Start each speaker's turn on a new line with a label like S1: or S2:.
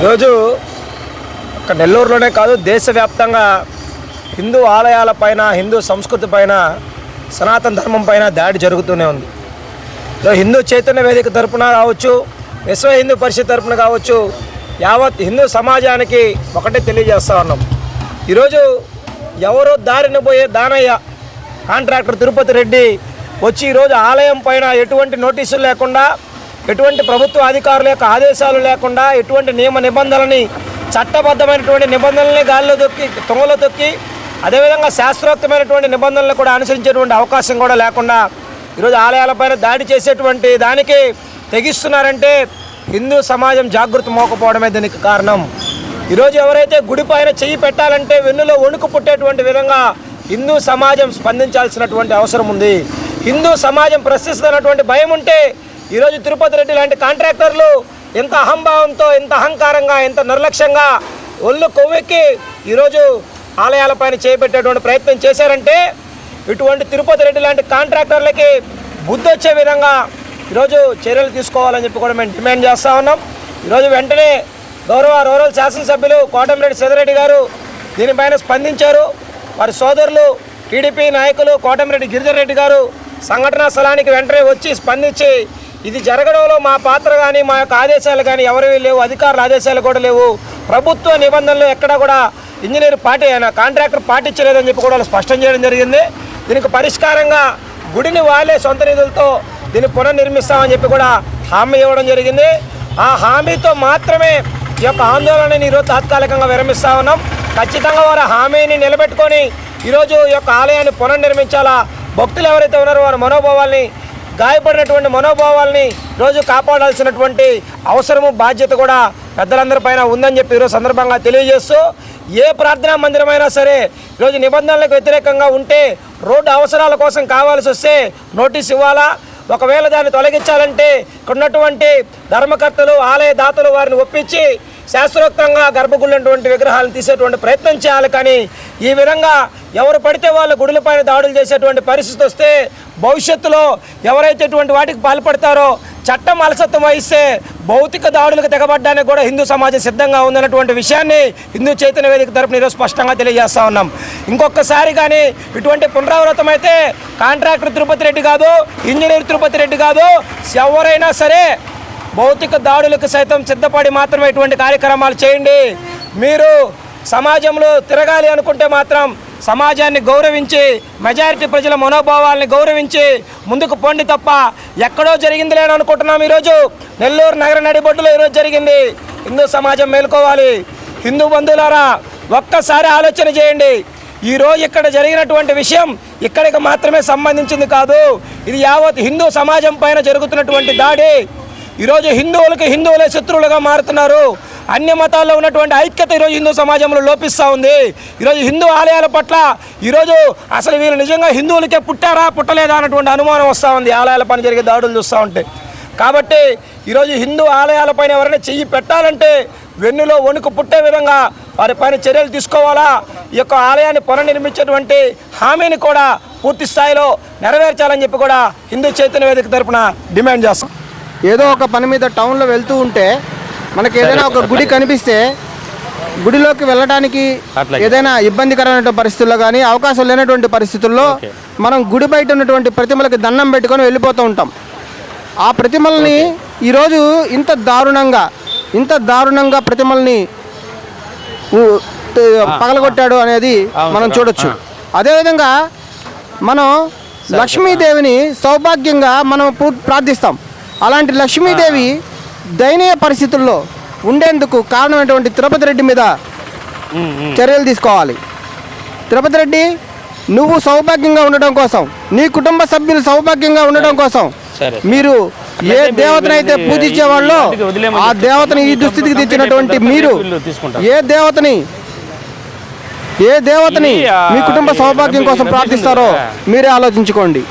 S1: ఈరోజు ఒక నెల్లూరులోనే కాదు దేశవ్యాప్తంగా హిందూ ఆలయాల పైన హిందూ సంస్కృతి పైన సనాతన ధర్మం పైన దాడి జరుగుతూనే ఉంది. హిందూ చైతన్య వేదిక తరపున కావచ్చు విశ్వ హిందూ పరిషత్ తరపున కావచ్చు యావత్ హిందూ సమాజానికి ఒకటే తెలియజేస్తా ఉన్నాం. ఈరోజు ఎవరో దారిన పోయే దానయ్య కాంట్రాక్టర్ తిరుపతి రెడ్డి వచ్చి ఈరోజు ఆలయం పైన ఎటువంటి నోటీసులు లేకుండా ఎటువంటి ప్రభుత్వ అధికారుల యొక్క ఆదేశాలు లేకుండా ఎటువంటి నియమ నిబంధనలని చట్టబద్ధమైనటువంటి నిబంధనల్ని గాల్లో తొక్కి తొంగలో తొక్కి అదేవిధంగా శాస్త్రోక్తమైనటువంటి నిబంధనలు కూడా అనుసరించేటువంటి అవకాశం కూడా లేకుండా ఈరోజు ఆలయాలపైన దాడి చేసేటువంటి దానికి తెగిస్తున్నారంటే హిందూ సమాజం జాగృతి మోకపోవడమే దీనికి కారణం. ఈరోజు ఎవరైతే గుడి పైన చెయ్యి పెట్టాలంటే వెన్నులో వణుకు పుట్టేటువంటి విధంగా హిందూ సమాజం స్పందించాల్సినటువంటి అవసరం ఉంది. హిందూ సమాజం ప్రశ్నిస్తున్నటువంటి భయం ఉంటే ఈరోజు తిరుపతి రెడ్డి లాంటి కాంట్రాక్టర్లు ఎంత అహంభావంతో ఎంత అహంకారంగా ఎంత నిర్లక్ష్యంగా ఒళ్ళు కొవ్వెక్కి ఈరోజు ఆలయాలపైన చేపట్టేటువంటి ప్రయత్నం చేశారంటే ఇటువంటి తిరుపతి రెడ్డి లాంటి కాంట్రాక్టర్లకి బుద్ధి వచ్చే విధంగా ఈరోజు చర్యలు తీసుకోవాలని చెప్పి కూడా మేము డిమాండ్ చేస్తూ ఉన్నాం. ఈరోజు వెంటనే గౌరవ రూరల్ శాసనసభ్యులు కోటమిరెడ్డి సిద్ధిరెడ్డి గారు దీనిపైన స్పందించారు. వారి సోదరులు టీడీపీ నాయకులు కోటమిరెడ్డి గిరిధర్ రెడ్డి గారు సంఘటనా స్థలానికి వెంటనే వచ్చి స్పందించి ఇది జరగడంలో మా పాత్ర కానీ మా యొక్క ఆదేశాలు కానీ ఎవరివి లేవు అధికారుల ఆదేశాలు కూడా లేవు. ప్రభుత్వ నిబంధనలు ఎక్కడా కూడా ఇంజనీర్ పాటి ఆయన కాంట్రాక్టర్ పాటించలేదని చెప్పి కూడా స్పష్టం చేయడం జరిగింది. దీనికి పరిష్కారంగా గుడిని వాళ్ళే సొంత నిధులతో దీన్ని పునర్నిర్మిస్తామని చెప్పి కూడా హామీ ఇవ్వడం జరిగింది. ఆ హామీతో మాత్రమే ఈ యొక్క ఆందోళనని ఈరోజు తాత్కాలికంగా విరమిస్తా ఉన్నాం. ఖచ్చితంగా వారి హామీని నిలబెట్టుకొని ఈరోజు ఈ యొక్క ఆలయాన్ని పునర్నిర్మించాలా? భక్తులు ఎవరైతే ఉన్నారో వారి మనోభావాల్ని గాయపడినటువంటి మనోభావాల్ని రోజు కాపాడాల్సినటువంటి అవసరము బాధ్యత కూడా పెద్దలందరి పైన ఉందని చెప్పి ఈరోజు సందర్భంగా తెలియజేస్తూ ఏ ప్రార్థనా మందిరమైనా సరే ఈరోజు నిబంధనలకు వ్యతిరేకంగా ఉంటే రోడ్డు అవసరాల కోసం కావాల్సి వస్తే నోటీస్ ఇవ్వాలా? ఒకవేళ దాన్ని తొలగించాలంటే ఇక్కడ ఉన్నటువంటి ధర్మకర్తలు ఆలయ దాతలు వారిని ఒప్పించి శాస్త్రోక్తంగా గర్భగుళ్ళటువంటి విగ్రహాలను తీసేటువంటి ప్రయత్నం చేయాలి. కానీ ఈ విధంగా ఎవరు పడితే వాళ్ళు గుడులపైన దాడులు చేసేటువంటి పరిస్థితి వస్తే భవిష్యత్తులో ఎవరైతే ఇటువంటి వాటికి పాల్పడతారో చట్టం అలసత్వం వహిస్తే భౌతిక దాడులకు తెగబడ్డానికి కూడా హిందూ సమాజం సిద్ధంగా ఉందన్నటువంటి విషయాన్ని హిందూ చైతన్య వేదిక తరపున ఈరోజు స్పష్టంగా తెలియజేస్తా ఉన్నాం. ఇంకొకసారి కానీ ఇటువంటి పునరావృతం అయితే కాంట్రాక్టర్ తిరుపతి రెడ్డి కాదు ఇంజనీర్ తిరుపతి రెడ్డి కాదు ఎవరైనా సరే భౌతిక దాడులకు సైతం సిద్ధపడి మాత్రమే ఇటువంటి కార్యక్రమాలు చేయండి. మీరు సమాజంలో తిరగాలి అనుకుంటే మాత్రం సమాజాన్ని గౌరవించి మెజారిటీ ప్రజల మనోభావాల్ని గౌరవించి ముందుకు పోండి తప్ప ఎక్కడో జరిగింది లేని అనుకుంటున్నాం ఈరోజు. నెల్లూరు నగర నడిబొడ్డులో ఈరోజు జరిగింది. హిందూ సమాజం మేలుకోవాలి. హిందూ బంధువులారా ఒక్కసారి ఆలోచన చేయండి. ఈ రోజు ఇక్కడ జరిగినటువంటి విషయం ఇక్కడికి మాత్రమే సంబంధించింది కాదు. ఇది యావత్ హిందూ సమాజం పైన జరుగుతున్నటువంటి దాడి. ఈరోజు హిందువులకు హిందువులే శత్రువులుగా మారుతున్నారు. అన్య మతాల్లో ఉన్నటువంటి ఐక్యత ఈరోజు హిందూ సమాజంలో లోపిస్తూ ఉంది. ఈరోజు హిందూ ఆలయాల పట్ల ఈరోజు అసలు వీళ్ళు నిజంగా హిందువులకే పుట్టారా పుట్టలేదా అన్నటువంటి అనుమానం వస్తూ ఉంది. ఆలయాల పని జరిగే దాడులు చూస్తూ ఉంటే. కాబట్టి ఈరోజు హిందూ ఆలయాలపైన ఎవరైనా చెయ్యి పెట్టాలంటే వెన్నులో వణుకు పుట్టే విధంగా వారిపైన చర్యలు తీసుకోవాలా? ఈ యొక్క ఆలయాన్ని పునర్నిర్మించేటువంటి హామీని కూడా పూర్తి స్థాయిలో నెరవేర్చాలని చెప్పి కూడా హిందూ చైతన్య వేదిక తరపున డిమాండ్ చేస్తాం.
S2: ఏదో ఒక పని మీద టౌన్లో వెళ్తూ ఉంటే మనకి ఏదైనా ఒక గుడి కనిపిస్తే గుడిలోకి వెళ్ళడానికి ఏదైనా ఇబ్బందికరమైన పరిస్థితుల్లో కానీ అవకాశం లేనటువంటి పరిస్థితుల్లో మనం గుడి బయట ఉన్నటువంటి ప్రతిమలకి దండం పెట్టుకొని వెళ్ళిపోతూ ఉంటాం. ఆ ప్రతిమల్ని ఈరోజు ఇంత దారుణంగా ఇంత దారుణంగా ప్రతిమల్ని పగలగొట్టాడు అనేది మనం చూడొచ్చు. అదేవిధంగా మనం లక్ష్మీదేవిని సౌభాగ్యంగా మనం ప్రార్థిస్తాం. అలాంటి లక్ష్మీదేవి దయనీయ పరిస్థితుల్లో ఉండేందుకు కారణమైనటువంటి తిరుపతి రెడ్డి మీద చర్యలు తీసుకోవాలి తిరుపతి రెడ్డి నువ్వు సౌభాగ్యంగా ఉండడం కోసం నీ కుటుంబ సభ్యులు సౌభాగ్యంగా ఉండడం కోసం. మీరు ఏ దేవతనైతే పూజించే వాళ్ళు ఆ దేవతని ఈ దుస్థితికి తెచ్చినటువంటి మీరు. ఏ దేవతని ఏ దేవతని మీ కుటుంబ సౌభాగ్యం కోసం ప్రార్థిస్తారో మీరే ఆలోచించుకోండి